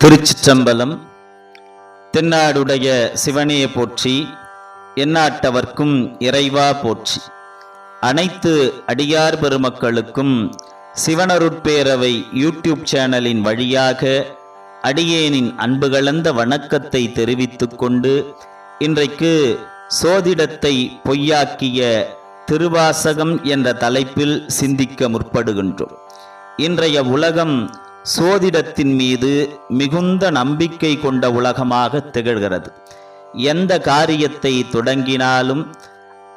திருச்சிற்றம்பலம் தென்னாடுடைய சிவனே போற்றி எந்நாட்டவர்க்கும் இறைவா போற்றி. அனைத்து அடியார் பெருமக்களுக்கும் சிவனருட்பேரவை யூடியூப் சேனலின் வழியாக அடியேனின் அன்பு கலந்த வணக்கத்தை தெரிவித்துக் கொண்டு இன்றைக்கு சோதிடத்தை பொய்யாக்கிய திருவாசகம் என்ற தலைப்பில் சிந்திக்க முற்படுகின்றோம். இன்றைய உலகம் சோதிடத்தின் மீது மிகுந்த நம்பிக்கை கொண்ட உலகமாக திகழ்கிறது. எந்த காரியத்தை தொடங்கினாலும்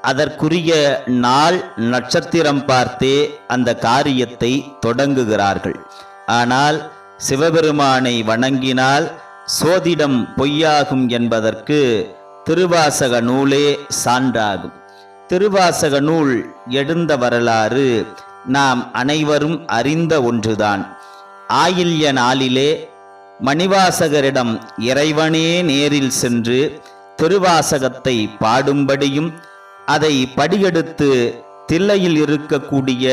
அதற்குரிய நாள் நட்சத்திரம் பார்த்தே அந்த காரியத்தை தொடங்குகிறார்கள். ஆனால் சிவபெருமானை வணங்கினால் சோதிடம் பொய்யாகும் என்பதற்கு திருவாசக நூலே சான்றாகும். திருவாசக நூல் எழுந்த வரலாறு நாம் அனைவரும் அறிந்த ஒன்றுதான். ஆயில்ய நாளிலே மணிவாசகரிடம் இறைவனே நேரில் சென்று திருவாசகத்தை பாடும்படியும் அதை படியெடுத்து தில்லையில் இருக்கக்கூடிய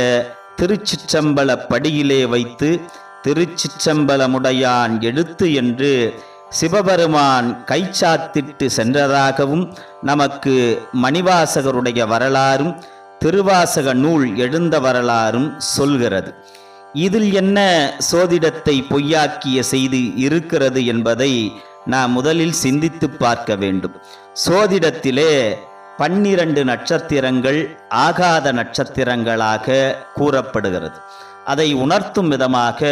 திருச்சிற்றம்பல படியிலே வைத்து திருச்சிற்றம்பலமுடையான் எழுத்து என்று சிவபெருமான் கைச்சாத்திட்டு சென்றதாகவும் நமக்கு மணிவாசகருடைய வரலாறும் திருவாசக நூல் எழுந்த வரலாறும் சொல்கிறது. இதில் என்ன சோதிடத்தை பொய்யாக்கிய செய்தி இருக்கிறது என்பதை நாம் முதலில் சிந்தித்து பார்க்க வேண்டும். சோதிடத்திலே பன்னிரண்டு நட்சத்திரங்கள் ஆகாத நட்சத்திரங்களாக கூறப்படுகிறது. அதை உணர்த்தும் விதமாக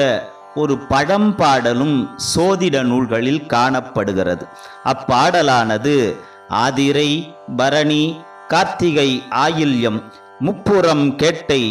ஒரு பழம்பாடலும் சோதிட நூல்களில் காணப்படுகிறது. அப்பாடலானது ஆதிரை பரணி கார்த்திகை ஆயில்யம் முப்புறம் கேட்டை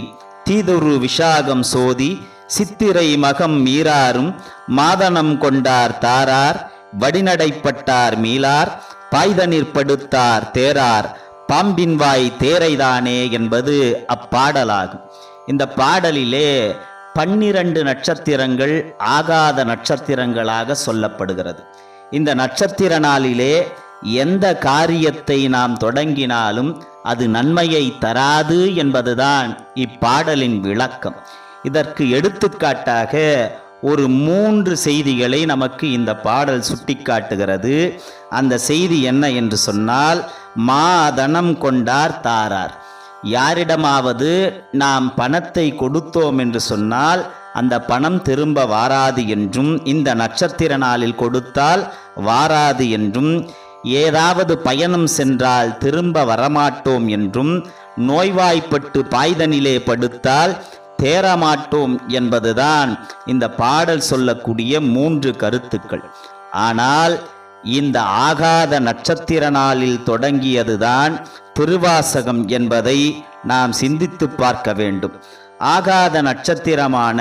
தீதுரு விஷாகம் சோதி சித்திரை மகம் மீறாரும் மாதனம் கொண்டார் தாரார் வடிநடைப்பட்டார் மீளார் பாய்தனிற் படுத்தார் தேரார் பாம்பின் வாய் தேரைதானே என்பது அப்பாடலாகும். இந்த பாடலிலே பன்னிரண்டு நட்சத்திரங்கள் ஆகாத நட்சத்திரங்களாக சொல்லப்படுகிறது. இந்த நட்சத்திர நாளிலே எந்த காரியத்தை நாம் தொடங்கினாலும் அது நன்மையை தராது என்பதுதான் இப்பாடலின் விளக்கம். இதற்கு எடுத்துக்காட்டாக ஒரு மூன்று செய்திகளை நமக்கு இந்த பாடல் சுட்டிக்காட்டுகிறது. அந்த செய்தி என்ன என்று சொன்னால் மாதனம் கொண்டார் தாரார். யாரிடமாவது நாம் பணத்தை கொடுத்தோம் என்று சொன்னால் அந்த பணம் திரும்ப வாராது என்றும் இந்த நட்சத்திர நாளில் கொடுத்தால் வாராது என்றும் ஏதாவது பயணம் சென்றால் திரும்ப வரமாட்டோம் என்றும் நோய்வாய்ப்பட்டு பாய்தனிலே படுத்தால் தேரமாட்டோம் என்பதுதான் இந்த பாடல் சொல்லக்கூடிய மூன்று கருத்துக்கள். ஆனால் இந்த ஆகாத நட்சத்திர நாளில் தொடங்கியதுதான் திருவாசகம் என்பதை நாம் சிந்தித்து பார்க்க வேண்டும். ஆகாத நட்சத்திரமான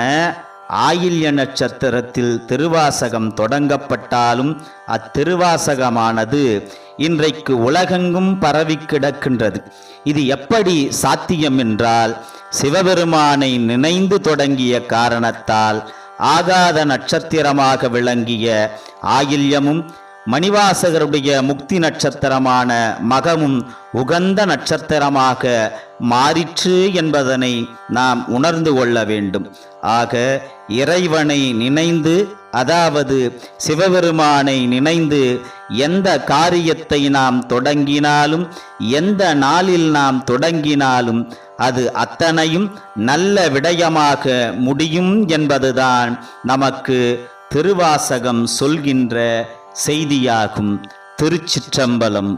ஆயில்ய நட்சத்திரத்தில் திருவாசகம் தொடங்கப்பட்டாலும் அத்திருவாசகமானது இன்றைக்கு உலகெங்கும் பரவி கிடக்கின்றது. இது எப்படி சாத்தியம் என்றால் சிவபெருமானை நினைந்து தொடங்கிய காரணத்தால் ஆகாத நட்சத்திரமாக விளங்கிய ஆயில்யமும் மணிவாசகருடைய முக்தி நட்சத்திரமான மகமும் உகந்த நட்சத்திரமாக மாறிற்று என்பதனை நாம் உணர்ந்து கொள்ள வேண்டும். ஆக இறைவனை நினைந்து அதாவது சிவபெருமானை நினைந்து எந்த காரியத்தை நாம் தொடங்கினாலும் எந்த நாளில் நாம் தொடங்கினாலும் அது அத்தனையும் நல்ல விடயமாக முடியும் என்பதுதான் நமக்கு திருவாசகம் சொல்கின்ற செய்தியாகும் திருச்சிற்றம்பலம்.